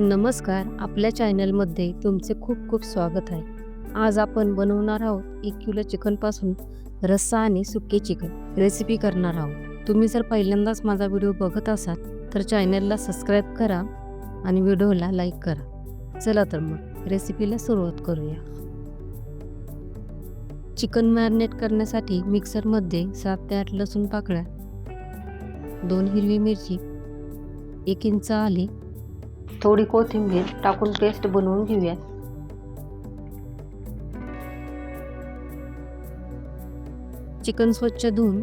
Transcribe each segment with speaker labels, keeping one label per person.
Speaker 1: नमस्कार आपल्या चॅनलमध्ये तुमचे खूप खूप स्वागत आहे. आज आपण बनवणार आहोत एक किलो चिकनपासून रस्सा आणि सुके चिकन रेसिपी करणार आहोत. तुम्ही जर पहिल्यांदाच माझा व्हिडिओ बघत असाल तर चॅनलला सबस्क्राईब करा आणि व्हिडिओला लाईक करा. चला तर मग रेसिपीला सुरुवात करूया. चिकन मॅरिनेट करण्यासाठी मिक्सरमध्ये सात ते आठ लसूण पाकळ्या दोन हिरवी मिरची एक इंच आली थोडी कोथिंबीर टाकून पेस्ट बनवून घेऊया. चिकन स्वच्छ धुवून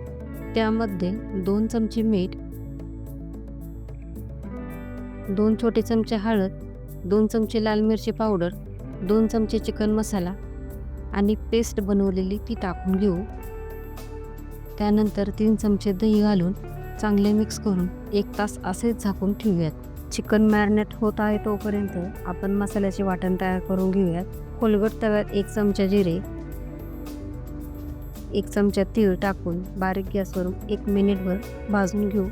Speaker 1: त्यामध्ये दोन चमचे मीठ दोन छोटे चमचे हळद दोन चमचे लाल मिरची पावडर दोन चमचे चिकन मसाला आणि पेस्ट बनवलेली ती टाकून घेऊ. त्यानंतर तीन चमचे दही घालून चांगले मिक्स करून एक तास असेच झाकून ठेवूयात. चिकन मॅरिनेट होत आहे तोपर्यंत आपण मसाल्याचे वाटण तयार करून घेऊयात. कोलगट तव्यात एक चमचा जिरे एक चमचा तीळ टाकून बारीक गॅसवरून एक मिनिटभर भाजून घेऊ.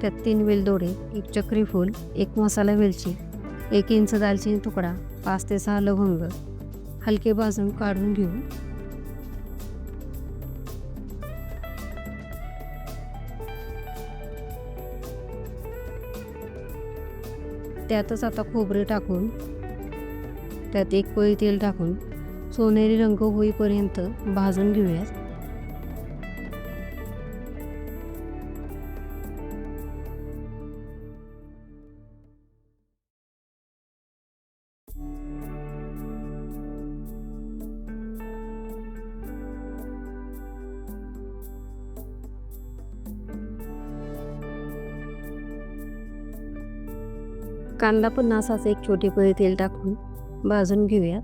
Speaker 1: त्यात तीन वेलदोडे एक चक्री फूल एक मसाला वेलची एक इंच दालचिनी तुकडा पाच ते सहा लवंग हलके भाजून काढून घेऊ. त्यातच आता खोबरे टाकून त्यात एक पोळी तेल टाकून सोनेरी रंग होईपर्यंत भाजून घेऊयात. कांदा पण असाच एक छोटी पळी तेल टाकून भाजून घेऊयात.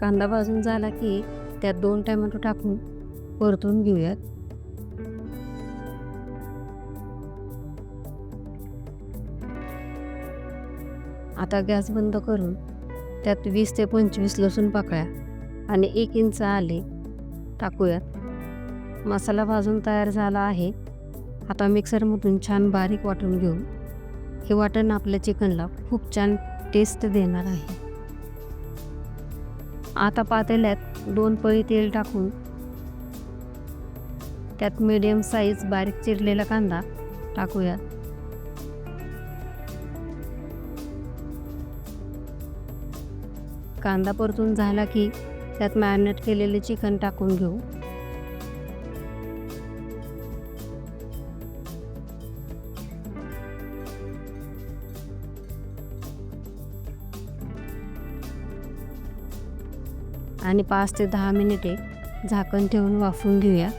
Speaker 1: कांदा भाजून झाला की त्यात दोन टॅमॅटो टाकून परतून घेऊयात. आता गॅस बंद करून त्यात वीस ते पंचवीस लसूण पाकळ्या आणि एक इंच आले टाकूयात. मसाला भाजून तयार झाला आहे. आता मिक्सरमधून छान बारीक वाटून घेऊ. हे वाटण आपल्या चिकनला खूप छान टेस्ट देणार आहे. आता पातेल्यात दोन पळी तेल टाकून त्यात मीडियम साईज बारीक चिरलेला कांदा टाकूयात. कांदा परतून झाला की त्यात मॅरिनेट केलेले चिकन टाकून घेऊ. आणि पाच ते दहा मिनिटे झाकण ठेवून वाफून घेऊया.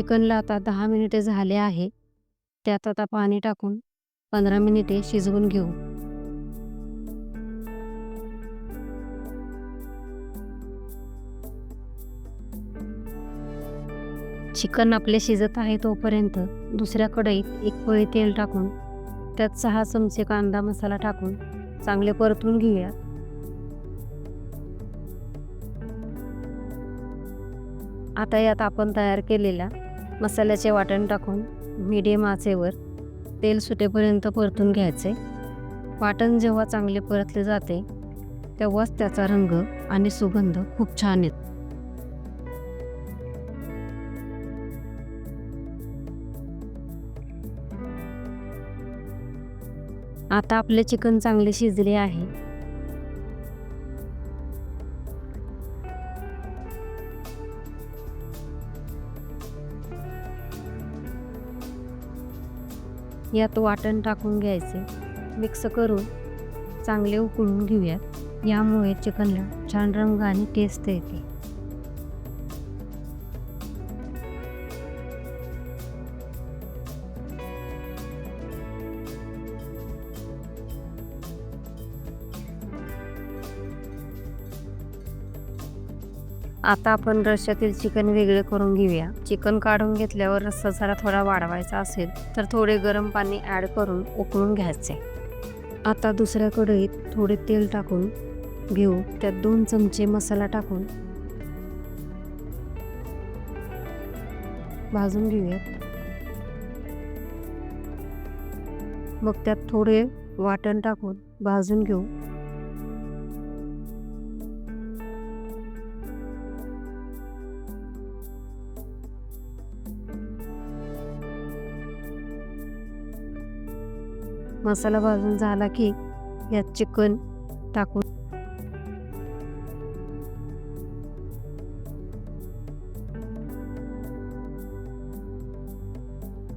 Speaker 1: चिकनला आता दहा मिनिटे झाले आहे. त्यात आता पाणी टाकून पंधरा मिनिटे शिजवून घेऊ. चिकन आपले शिजत आहे तोपर्यंत दुसऱ्या कढईत एक पोळी तेल टाकून त्यात सहा चमचे कांदा मसाला टाकून चांगले परतून घेऊया. आता यात आपण तयार केलेल्या मसाल्याचे वाटण टाकून मीडियम आचेवर तेल सुटेपर्यंत परतून घ्यायचे. वाटण जेव्हा चांगले परतले जाते तेव्हाच त्याचा रंग आणि सुगंध खूप छान येतो. आता आपले चिकन चांगले शिजले आहे. यात वाटण टाकून घ्यायचे. मिक्स करून चांगले उकळून घेऊयात. यामुळे चिकनला छान रंग आणि टेस्ट येते. आता आपण रश्श्यातील चिकन वेगळे करून घेऊया. चिकन काढून घेतल्यावर रस्सा जरा थोडा वाढवायचा असेल तर थोडे गरम पाणी ॲड करून उकळून घ्यायचे. आता दुसऱ्या कढईत थोडे तेल टाकून घेऊ. त्यात दोन चमचे मसाला टाकून भाजून घेऊयात. मग त्यात थोडे वाटण टाकून भाजून घेऊ. मसाला भाजून झाला की यात चिकन टाकून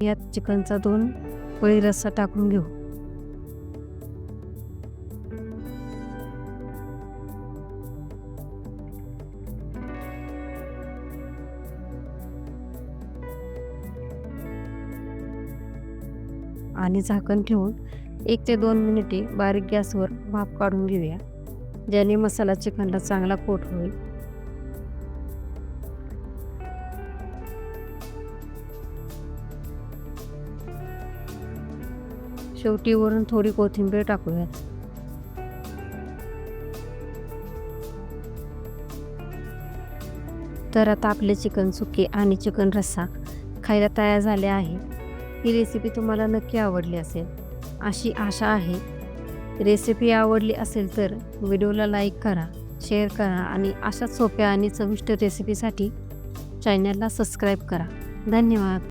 Speaker 1: यात चिकनचा दोन पळी रस्सा टाकून घेऊ. आणि झाकण ठेवून एक ते दोन मिनिटे बारीक गॅसवर भाप काढून घेऊया. ज्याने मसाला चिकनला चांगला कोट होईल. शेवटी वरून थोडी कोथिंबीर टाकूयात. तर आता आपले चिकन सुके आणि चिकन रस्सा खायला तयार झाले आहे. ही रेसिपी तुम्हाला नक्की आवडली असेल. अशी आशा आहे. रेसिपी आवडली असेल तर व्हिडिओला लाईक करा शेअर करा आणि अशाच सोप्या आणि चविष्ट रेसिपीसाठी चॅनलला सबस्क्राईब करा. धन्यवाद.